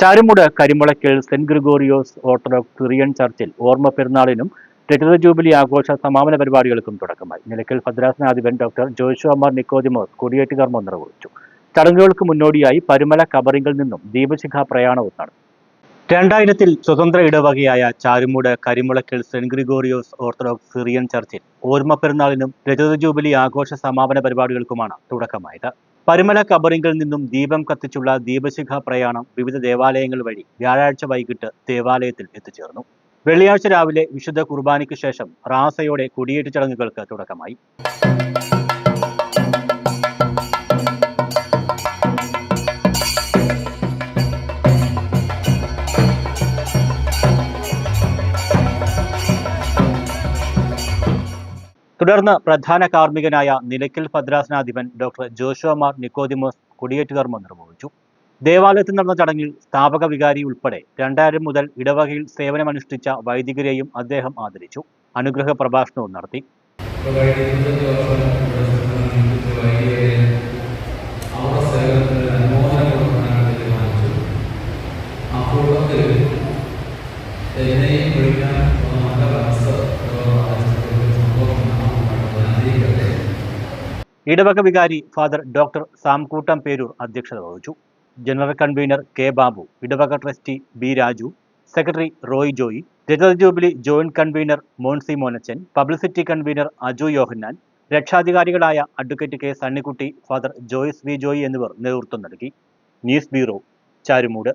Charummoodu Karimulakkal saint Gregorios orthodox Syrian ചർച്ചിൽ ഓർമ്മ പെരുന്നാളിനും രജത ജൂബിലി ആഘോഷ സമാപന പരിപാടികൾക്കും തുടക്കമായി. നിലയ്ക്കൽ ഭദ്രാസനാധിപൻ ഡോക്ടർ ജോഷുമാർ നിക്കോദിമോസ് കൊടിയേറ്റ് കർമ്മം നിർവഹിച്ചു. ചടങ്ങുകൾക്ക് മുന്നോടിയായി പരുമല കബറിങ്ങിൽ നിന്നും ദീപശിഖ പ്രയാണവും നടന്നു രണ്ടായിരത്തിൽ സ്വതന്ത്ര ഇടവകയായ Charummoodu Karimulakkal saint Gregorios orthodox Syrian ചർച്ചിൽ ഓർമ്മ പെരുന്നാളിനും രജത ജൂബിലി ആഘോഷ സമാപന പരിപാടികൾക്കുമാണ് തുടക്കമായത്. പരുമല കബറിങ്കിൽ നിന്നും ദീപം കത്തിച്ചുള്ള ദീപശിഖ പ്രയാണം വിവിധ ദേവാലയങ്ങൾ വഴി വ്യാഴാഴ്ച വൈകിട്ട് ദേവാലയത്തിൽ എത്തിച്ചേർന്നു. വെള്ളിയാഴ്ച രാവിലെ വിശുദ്ധ കുർബാനയ്ക്ക് ശേഷം റാസയോടെ കൊടിയേറ്റ് ചടങ്ങുകൾക്ക് തുടക്കമായി. തുടർന്ന് പ്രധാന കാർമ്മികനായ നിലയ്ക്കൽ ഭദ്രാസനാധിപൻ ഡോക്ടർ ജോഷുമാർ നിക്കോദിമോസ് കൊടിയേറ്റ് കർമ്മം നിർവഹിച്ചു ദേവാലയത്തിൽ നടന്ന ചടങ്ങിൽ സ്ഥാപക വികാരി ഉൾപ്പെടെ രണ്ടായിരം മുതൽ ഇടവകയിൽ സേവനമനുഷ്ഠിച്ച വൈദികരെയും അദ്ദേഹം ആദരിച്ചു. അനുഗ്രഹ പ്രഭാഷണവും നടത്തി. ഇപ്പോൾ എന്നെയും ഇരുപത്തഞ്ച് ഇടവക വികാരി ഫാദർ ഡോക്ടർ സാംകൂട്ടം പേരൂർ അധ്യക്ഷത വഹിച്ചു. ജനറൽ കൺവീനർ കെ ബാബു ഇടവക trustee B Raju secretary Roy Joy രജത jubilee joint convener Moncy Monachan publicity convener Aju Yohannan രക്ഷാധികാരികളായ advocate K Sunnykutty father Joyce V Joy എന്നിവർ നേതൃത്വം നൽകി. News bureau Charummoodu.